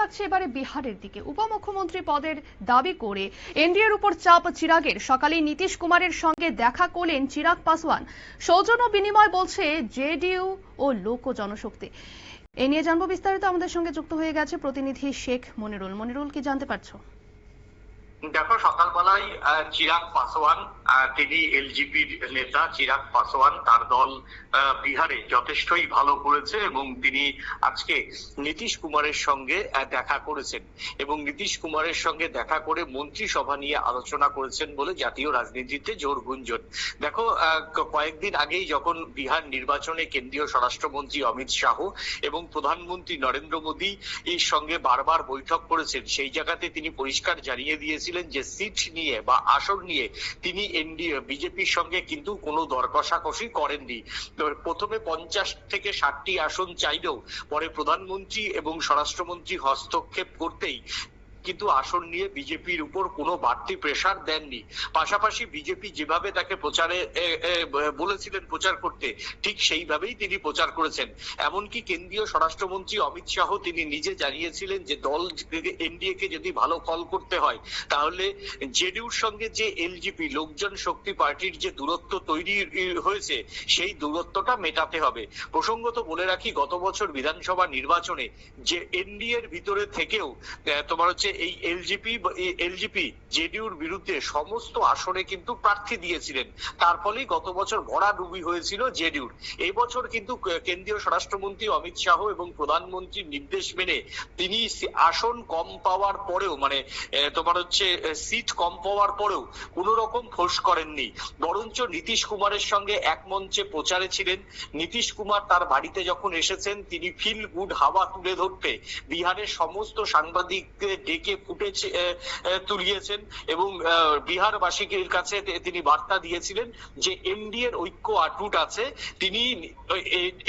রাখছে এবারে বিহারের দিকে। উপমুখ্যমন্ত্রী পদের দাবি করে এনডিএর উপর চাপ চিরাগের। সকালে নীতিশ কুমারের সঙ্গে দেখা করলেন চিরাগ পাসওয়ান। সৌজন্য বিনিময় বলছে জেডিইউ ও লোক জনশক্তি। এ নিয়ে জানব বিস্তারিত। আমাদের সঙ্গে যুক্ত হয়ে গেছে প্রতিনিধি শেখ মনিরুল। মনিরুল, কি জানতে পারছ? দেখো, সকালবেলায় চিরাগ পাসওয়ান তিনি এলজিপির নেতা চিরাগ পাসওয়ান তার দল বিহারে যথেষ্টই ভালো করেছে এবং তিনি আজকে নীতিশ কুমারের সঙ্গে দেখা করেছেন। এবং নীতিশ কুমারের সঙ্গে দেখা করে মন্ত্রিসভা নিয়ে আলোচনা করেছেন বলে জাতীয় রাজনীতিতে জোর গুঞ্জন। দেখো কয়েকদিন আগেই যখন বিহার নির্বাচনে কেন্দ্রীয় স্বরাষ্ট্রমন্ত্রী অমিত শাহ এবং প্রধানমন্ত্রী নরেন্দ্র মোদী এর সঙ্গে বারবার বৈঠক করেছেন, সেই জায়গাতে তিনি পরিষ্কার জানিয়ে দিয়েছিলেন যে সিট নিয়ে বা আসন নিয়ে তিনি এনডিএ বিজেপির সঙ্গে কিন্তু কোনো দর কষাকষি করেননি প্রথমে পঞ্চাশ থেকে ষাটটি আসন চাইলেও পরে প্রধানমন্ত্রী এবং স্বরাষ্ট্রমন্ত্রী হস্তক্ষেপ করতেই কিন্তু আসন নিয়ে বিজেপির উপর কোনো বাড়তি প্রেসার দেননি। পাশাপাশি বিজেপি যেভাবে তাকে প্রচারে বলেছিলেন প্রচার করতে, ঠিক সেইভাবেই তিনি প্রচার করেছেন। এমনকি কেন্দ্রীয় স্বরাষ্ট্রমন্ত্রী অমিত শাহ তিনি নিজে জানিয়েছিলেন যে দল এনডিএ কে যদি ভালো ফল করতে হয়, তাহলে জেডিউর সঙ্গে যে এলজিপি, লোকজন শক্তি পার্টির যে দূরত্ব তৈরি হয়েছে, সেই দূরত্বটা মেটাতে হবে। প্রসঙ্গত বলে রাখি, গত বছর বিধানসভা নির্বাচনে যে এনডিএ এর ভিতরে থেকেও তোমার হচ্ছে এই এলজিপি এলজিপি জেডিউর বিরুদ্ধে সমস্ত আসনে কিন্তু প্রার্থী দিয়েছিলেন। তার ফলেই গত বছর ভরাডুবি হয়েছিল জেডিউর এই বছর কিন্তু কেন্দ্রীয় স্বরাষ্ট্রমন্ত্রী অমিত শাহ এবং প্রধানমন্ত্রীর নির্দেশ মেনে তিনি আসন কম পাওয়ার পরেও মানে তোমার হচ্ছে সিট কম পাওয়ার পরেও কোনো রকম ফোর্স করেননি। বরঞ্চ নীতিশ কুমারের সঙ্গে এক মঞ্চে প্রচারে ছিলেন। নীতিশ কুমার তার বাড়িতে যখন এসেছেন, তিনি ফিল গুড হাওয়া তুলে ধরতে বিহারের সমস্ত সাংবাদিককে ডেকে ফুটেজ তুলিয়েছেন এবং আহ, বিহারবাসীদের কাছে তিনি বার্তা দিয়েছিলেন যে এনডি এর ঐক্য আটুট আছে। তিনি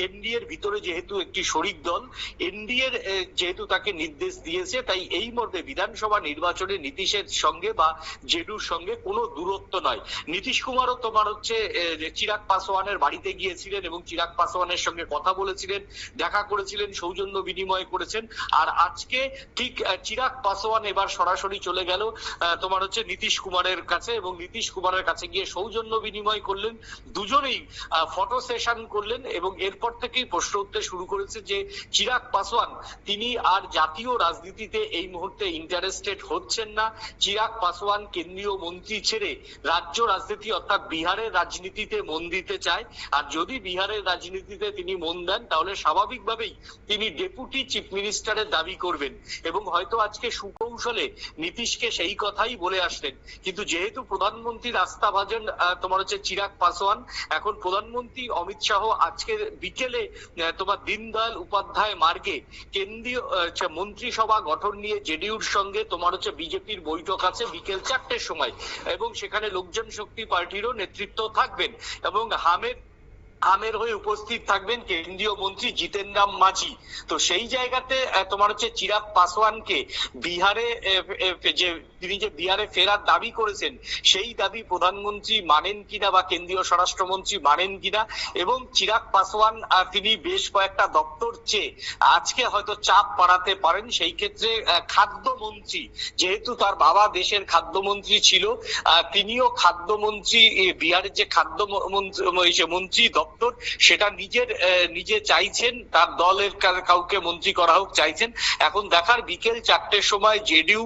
এনডি এর ভিতরে যেহেতু একটি শরিক দল এনডি এর যেহেতু তাকে নির্দেশ দিয়েছে তাই এই মধ্যে বিধানসভা নির্বাচনে নীতিশের সঙ্গে বা জেডুর সঙ্গে কোনো দূরত্ব নয়। নীতিশ কুমারও তোমার হচ্ছে চিরাগ পাসওয়ানের বাড়িতে গিয়েছিলেন এবং চিরাগ পাসওয়ানের সঙ্গে কথা বলেছিলেন দেখা করেছিলেন সৌজন্য বিনিময় করেছেন। আর আজকে ঠিক চিরাগ পাসওয়ান এবার সরাসরি চলে গেল তোমার হচ্ছে নীতিশ কুমারের কাছে এবং নীতিশ কুমারের কাছে গিয়ে সৌজন্য বিনিময় করলেন, দুজনেই ফটো সেশন করলেন এবং এরপর থেকেই প্রশ্ন উঠতে শুরু করেছে যে চিরাগ পাসওয়ান তিনি আর জাতীয় রাজনীতিতে এই মুহূর্তে ইন্টারেস্টেড হচ্ছেন না। চিরাগ পাসওয়ান কেন্দ্রীয় মন্ত্রী ছেড়ে রাজ্য রাজনীতি অর্থাৎ বিহারের রাজনীতিতে মন দিতে চায়। আর যদি বিহারের রাজনীতিতে তিনি মন দেন, তাহলে স্বাভাবিকভাবেই তিনি ডেপুটি চিফ মিনিস্টারের দাবি করবেন। এবং হয়তো আজকে সুকৌশলে নীতিশকে সেই কথাই বলে আসলেন। কিন্তু যেহেতু প্রধানমন্ত্রীর আস্থা ভাজন তোমার হচ্ছে চিরাগ পাসওয়ান এখন প্রধানমন্ত্রী অমিত শাহ আজকে বিকেলে তোমার দীনদয়াল উপাধ্যায় মার্গে কেন্দ্রীয় মন্ত্রিসভা গঠন নিয়ে জেডিইউর সঙ্গে তোমার হচ্ছে বিজেপির বৈঠক আছে বিকেল চারটের সময়। এবং সেখানে লোকজন শক্তি পার্টিরও নেতৃত্ব থাকবেন। এবং হামের আমের হয়ে উপস্থিত থাকবেন কেন্দ্রীয় মন্ত্রী জিতেন রাম মাঝি। তো সেই জায়গাতে তোমার হচ্ছে চিরাগ পাসওয়ানকে বিহারে যে তিনি যে বিহারে ফেরার দাবি করেছেন, সেই দাবি প্রধানমন্ত্রী মানেন কিনা বা কেন্দ্রীয় স্বরাষ্ট্রমন্ত্রী মানেন কিনা, এবং চিরাগ পাসওয়ান তিনি বেশ কয়েকটা দপ্তর চেয়ে আজকে হয়তো চাপ বাড়াতে পারেন। সেই ক্ষেত্রে খাদ্যমন্ত্রী, যেহেতু তার বাবা দেশের খাদ্যমন্ত্রী ছিল তিনিও খাদ্যমন্ত্রী বিহারের যে খাদ্য মন্ত্রী মন্ত্রী দপ্তর, সেটা নিজের নিজে চাইছেন, তার দলের কাউকে মন্ত্রী করা হোক চাইছেন। এখন দেখার বিকেল চারটের সময় জেডিইউ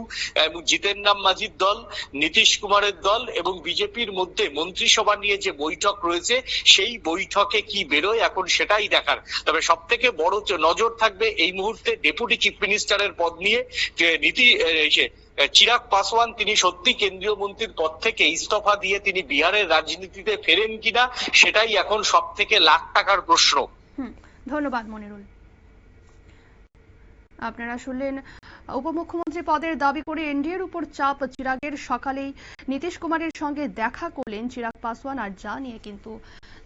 এবং জিতেন রাম মাঝির দল, নীতিশ কুমারের দল এবং বিজেপির মধ্যে মন্ত্রিসভা নিয়ে যে বৈঠক রয়েছে, সেই বৈঠকে কি বেরোয় এখন সেটাই দেখার। তবে সব থেকে বড় নজর থাকবে এই মুহূর্তে ডেপুটি চিফ মিনিস্টারের পদ নিয়ে নীতি চিরাগ পাসওয়ান তিনি সত্যি কেন্দ্রীয় মন্ত্রীর পদ থেকে ইস্তফা দিয়ে তিনি বিহারের রাজনীতিতে ফেরেন কিনা, সেটাই এখন সব থেকে লাখ টাকার প্রশ্ন। ধন্যবাদ মনিরুল। আপনারা শুনলেন উপমুখ্যমন্ত্রী পদের দাবি করে এনডিএর উপর চাপ চিরাগের সকালেই নীতিশ কুমারের সঙ্গে দেখা করলেন চিরাগ পাসওয়ান আর যা নিয়ে কিন্তু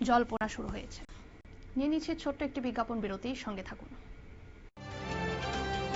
জল্পনা শুরু হয়েছে। নিয়ে নিচ্ছে ছোট্ট একটি বিজ্ঞাপন বিরতির সঙ্গে থাকুন।